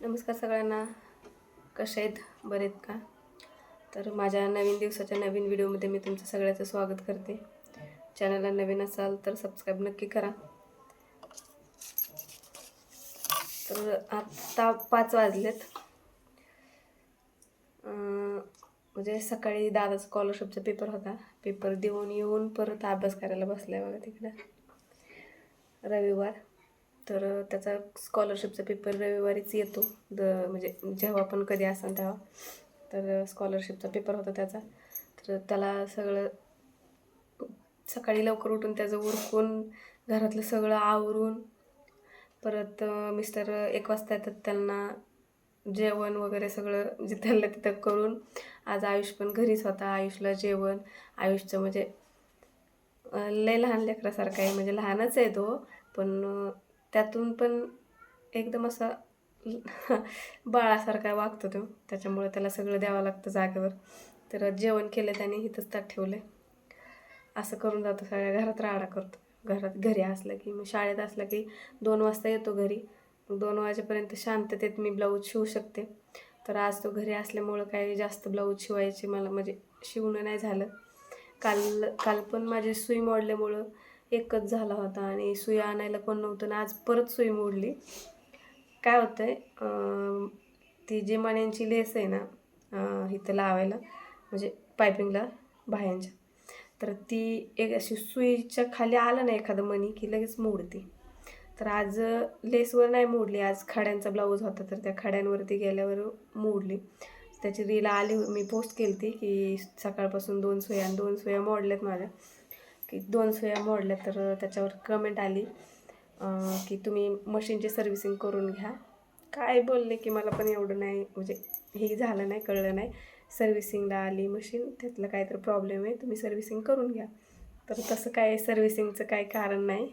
नमस्कार सगळ्यांना. कसे आहेत? बरे आहेत का? तर माझ्या नवीन दिवसाच्या नवीन व्हिडिओमध्ये मी तुमचं सगळ्याचं स्वागत करते. चॅनलला नवीन असाल तर सबस्क्राईब नक्की करा. तर आत्ता पाच वाजलेत. म्हणजे सकाळी दादा स्कॉलरशिपचा पेपर होता. पेपर देऊन येऊन परत अभ्यास करायला बसलाय बघा तिकडं. रविवार. तर त्याचा स्कॉलरशिपचा पेपर रविवारीच येतो. द म्हणजे जेव्हा पण कधी असेल तेव्हा. तर स्कॉलरशिपचा पेपर होता त्याचा. तर त्याला सगळं सकाळी लवकर उठून त्याचं उरकून घरातलं सगळं आवरून परत मिस्टर एक वाजता येतात त्यांना जेवण वगैरे सगळं म्हणजे जिथलं तिथं करून आज आयुष पण घरीच होता आयुषला जेवण. आयुषचं म्हणजे लय लहान लेकरासारखं आहे म्हणजे लहानच आहे तो पण त्यातून पण एकदम असा बाळासारखा वागतो तो. त्याच्यामुळे त्याला सगळं द्यावं लागतं जागेवर. तर जेवण केलं त्याने इथंच ताट ठेवलं असं करून जातो सगळ्या. घरात राडा करतो. घरात घरी असलं की मग शाळेत असलं की दोन वाजता येतो घरी. मग दोन वाजेपर्यंत शांततेत मी ब्लाऊज शिवू शकते. तर आज तो घरी असल्यामुळं काही जास्त ब्लाऊज शिवायचे मला म्हणजे शिवणं नाही झालं. काल काल पण माझी सुई मोडल्यामुळं एकच झाला होता आणि सुई आणायला पण नव्हतं आणि आज परत सुई मोडली. काय होतं आहे ती जी माण्यांची लेस आहे ना इथं लावायला म्हणजे पायपिंगला बाह्यांच्या तर ती एक अशी सुईच्या खाली आलं ना एखादं मणी की लगेच मोडते. तर आज लेसवर नाही मोडली. आज खड्यांचा ब्लाऊज होता तर त्या खड्यांवरती गेल्यावर मोडली. त्याची रील आली मी पोस्ट केली ती की सकाळपासून दोन सोया आणि दोन सुया मोडल्यात माझ्या. की दोन सुया मोडल्या तर त्याच्यावर कमेंट आली की तुम्ही मशीनची सर्व्हिसिंग करून घ्या. काय बोलले की मला पण एवढं नाही म्हणजे हे झालं नाही कळलं नाही. सर्व्हिसिंगला आली मशीन त्यातलं काहीतरी प्रॉब्लेम आहे तुम्ही सर्व्हिसिंग करून घ्या. तर तसं काय सर्व्हिसिंगचं काही कारण नाही.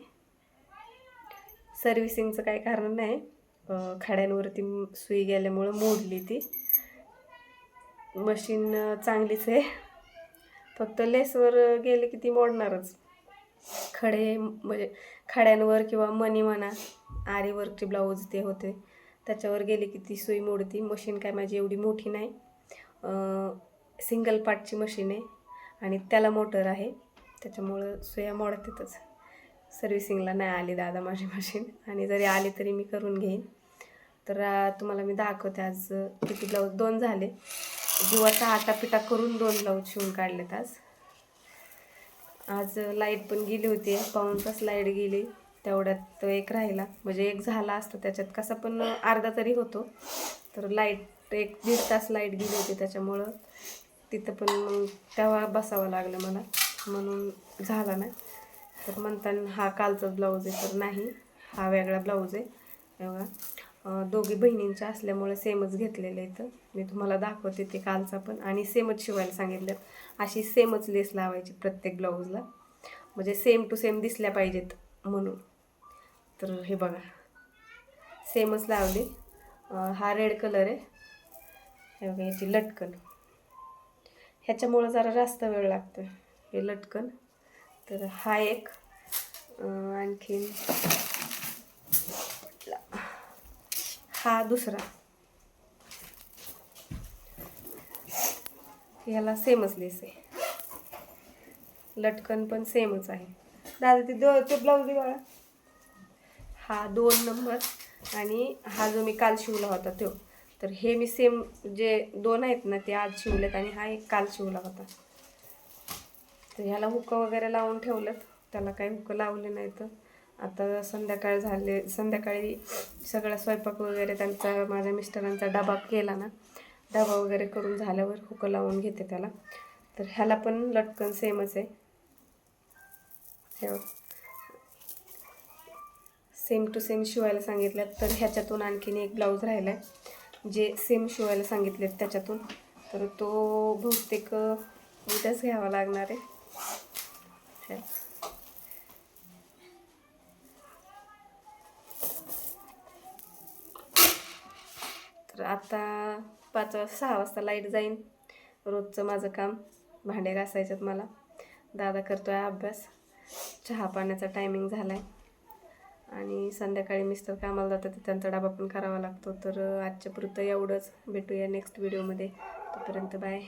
सर्व्हिसिंगचं काही कारण नाही. खड्यांवरती सुई गेल्यामुळं मोडली ती. मशीन चांगलीच आहे. फक्त लेसवर गेले की ती मोडणारच. खडे म्हणजे खड्यांवर किंवा मनी म्हणा आरीवरचे ब्लाऊज ते होते. त्याच्यावर गेले की ती सुई मोडती. मशीन काय माझी एवढी मोठी नाही. सिंगल पार्टची मशीन आहे आणि त्याला मोटर आहे. त्याच्यामुळं सुया मोडतातच. सर्व्हिसिंगला नाही आली दादा माझी मशीन आणि जरी आली तरी मी करून घेईन. तर तुम्हाला मी दाखवते आज किती ब्लाऊज दोन झाले. जीवाचा आटापिटा करून दोन ब्लाऊज शिवून काढलेत आज. आज लाइट पण गेली होती. पाऊण तास लाइट गेली. तेवढ्यात तो एक राहिला. म्हणजे एक झाला असतं त्याच्यात. कसा पण अर्धा तरी होतो. तर लाइट एक दीड तास लाइट गेली होती त्याच्यामुळं तिथं पण मग तेव्हा बसावं लागलं मला. म्हणून झाला नाही तर म्हणताना हा कालचा ब्लाऊज आहे तर नाही. हा वेगळा ब्लाऊज आहे. एवढा. दोघी बहिणींच्या असल्यामुळे सेमच घेतलेले आहेत. इथं मी तुम्हाला दाखवते ते कालचा पण आणि सेमच शिवायला सांगितलं अशी सेमच लेस लावायची प्रत्येक ब्लाऊजला. म्हणजे सेम टू सेम दिसल्या पाहिजेत म्हणून. तर हे बघा. सेमच लावली. हा रेड कलर आहे. हे बघा याची लटकन. ह्याच्यामुळं जरा जास्त वेळ लागतो हे लटकन. तर हा एक आणखीन हा दुसरा. ह्याला सेमच लेस आहे लटकन पण सेमच आहे. दादा ते दो ते ब्लाऊज बघा हा दोन नंबर आणि हा जो मी काल शिवला होता तो. तर हे मी सेम जे दोन आहेत ना ते आज शिवलेत आणि हा एक काल शिवला होता. तर ह्याला हुकं वगैरे लावून ठेवलं. त्याला काही हुकं लावले नाही तर आता संध्याकाळ झाले संध्याकाळी सगळा स्वयंपाक वगैरे त्यांचा माझ्या मिस्टरांचा डबा केला ना डबा वगैरे करून झाल्यावर हुकं लावून घेते त्याला. तर ह्याला पण लटकन सेमच आहे. हे सेम टू सेम शिवायला सांगितलं तर ह्याच्यातून आणखीन एक ब्लाऊज राहिला आहे जे सेम शिवायला सांगितलेत त्याच्यातून. तर तो बहुतेक उद्याच घ्यावा लागणार आहे. तर आता पाच वाजता सहा वाजता लाइट जाईन. रोजचं माझं काम भांडे घासायच्यात मला. दादा करतो आहे अभ्यास. चहा पाण्याचा टायमिंग झाला आहे आणि संध्याकाळी मिस्टर कामाला जातात तर त्यांचा डबा पण करावा लागतो. तर आजच्या पुरतं एवढंच. भेटूया नेक्स्ट व्हिडिओमध्ये तोपर्यंत बाय